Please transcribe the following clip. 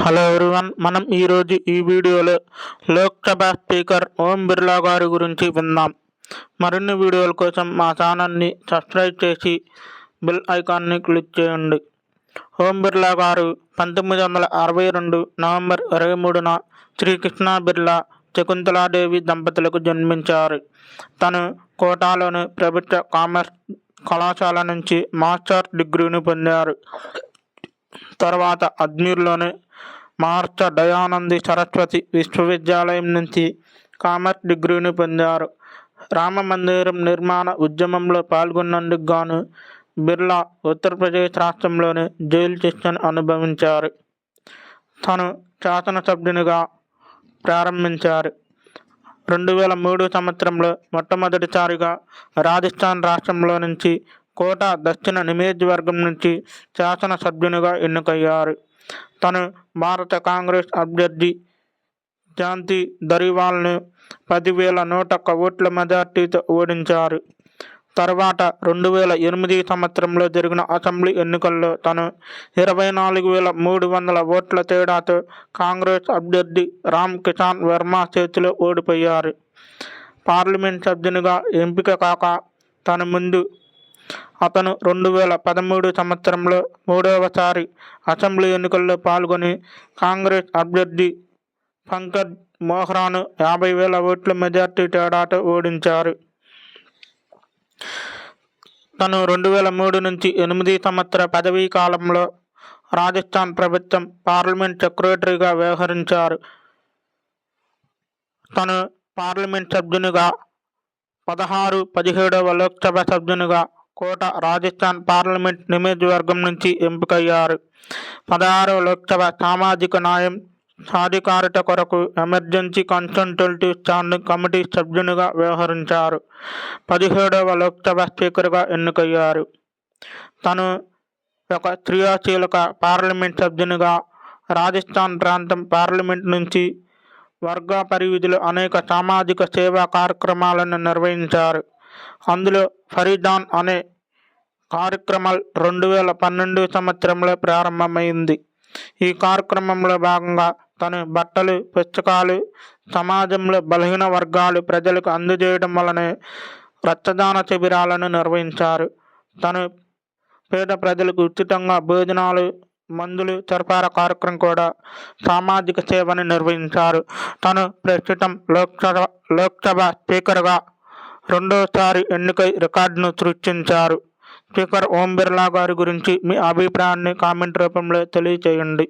Hello everyone మనం ఈరోజు ఈ వీడియోలో లోక్సభ స్పీకర్ ఓం బిర్లా గారి గురించి విందాం. మరిన్ని వీడియోల కోసం మా ఛానల్ని సబ్స్క్రైబ్ చేసి బిల్ ఐకాన్ని క్లిక్ చేయండి. ఓం బిర్లా గారు పంతొమ్మిది వందల అరవై రెండు నవంబర్ ఇరవై మూడున శ్రీకృష్ణ బిర్లా శకుంతలాదేవి దంపతులకు జన్మించారు. తను కోటాలోని ప్రభుత్వ కామర్స్ కళాశాల నుంచి మాస్టర్ డిగ్రీని పొందారు. తర్వాత అజ్మీర్లోని మార్చ దయానంది సరస్వతి విశ్వవిద్యాలయం నుంచి కామర్స్ డిగ్రీని పొందారు. రామ మందిరం నిర్మాణ ఉద్యమంలో పాల్గొన్నందుకు గాను బిర్లా ఉత్తరప్రదేశ్ రాష్ట్రంలోని జైలు శిక్షను అనుభవించారు. తను శాసనసభ్యునిగా ప్రారంభించారు. రెండు వేల మూడు సంవత్సరంలో మొట్టమొదటిసారిగా రాజస్థాన్ రాష్ట్రంలో నుంచి కోట దక్షిణ నియోజకవర్గం నుంచి శాసనసభ్యునిగా ఎన్నికయ్యారు. తను భారత కాంగ్రెస్ అభ్యర్థి శాంతి దరివాల్ను పదివేల నూట ఒక్క ఓట్ల మెజార్టీతో ఓడించారు. తర్వాత రెండు వేల ఎనిమిది సంవత్సరంలో జరిగిన అసెంబ్లీ ఎన్నికల్లో తను ఇరవై నాలుగు వేల మూడు వందల ఓట్ల తేడాతో కాంగ్రెస్ అభ్యర్థి రామ్ కిసాన్ వర్మ చేతిలో ఓడిపోయారు. పార్లమెంట్ సభ్యునిగా ఎంపిక కాక తన ముందు అతను రెండు వేల పదమూడు సంవత్సరంలో మూడవసారి అసెంబ్లీ ఎన్నికల్లో పాల్గొని కాంగ్రెస్ అభ్యర్థి పంకజ్ మోహ్రాను యాభై వేల ఓట్ల మెజార్టీ తేడాతో ఓడించారు. తను రెండు వేల మూడు నుంచి ఎనిమిది సంవత్సర పదవీ కాలంలో రాజస్థాన్ ప్రభుత్వం పార్లమెంట్ సెక్రటరీగా వ్యవహరించారు. తను పార్లమెంట్ సభ్యునిగా పదహారు పదిహేడవ లోక్సభ సభ్యునిగా కోట రాజస్థాన్ పార్లమెంట్ నియోజకవర్గం నుంచి ఎంపికయ్యారు. పదహారవ లోక్సభ సామాజిక న్యాయం సాధికారత కొరకు ఎమర్జెన్సీ కన్సల్టేటివ్ స్టాండింగ్ కమిటీ సభ్యునిగా వ్యవహరించారు. పదిహేడవ లోక్సభ స్పీకర్గా ఎన్నికయ్యారు. తను ఒక క్రియాశీలక పార్లమెంట్ సభ్యునిగా రాజస్థాన్ ప్రాంతం పార్లమెంట్ నుంచి వర్గ పరివిధులు అనేక సామాజిక సేవా కార్యక్రమాలను నిర్వహించారు. అందులో ఫరీదాన్ అనే కార్యక్రమం రెండు వేల పన్నెండు సంవత్సరంలో ప్రారంభమైంది. ఈ కార్యక్రమంలో భాగంగా తను బట్టలు పుస్తకాలు సమాజంలో బలహీన వర్గాలు ప్రజలకు అందజేయడం వలనే రక్తదాన శిబిరాలను నిర్వహించారు. తను పేద ప్రజలకు ఉచితంగా భోజనాలు మందులు సరఫరా కార్యక్రమం కూడా సామాజిక సేవను నిర్వహించారు. తను ప్రస్తుతం లోక్సభ లోక్సభ స్పీకర్గా రెండోసారి ఎన్నికై రికార్డును సృష్టించారు. స్పీకర్ ఓం బిర్లా గారి గురించి మీ అభిప్రాయాన్ని కామెంట్ రూపంలో తెలియచేయండి.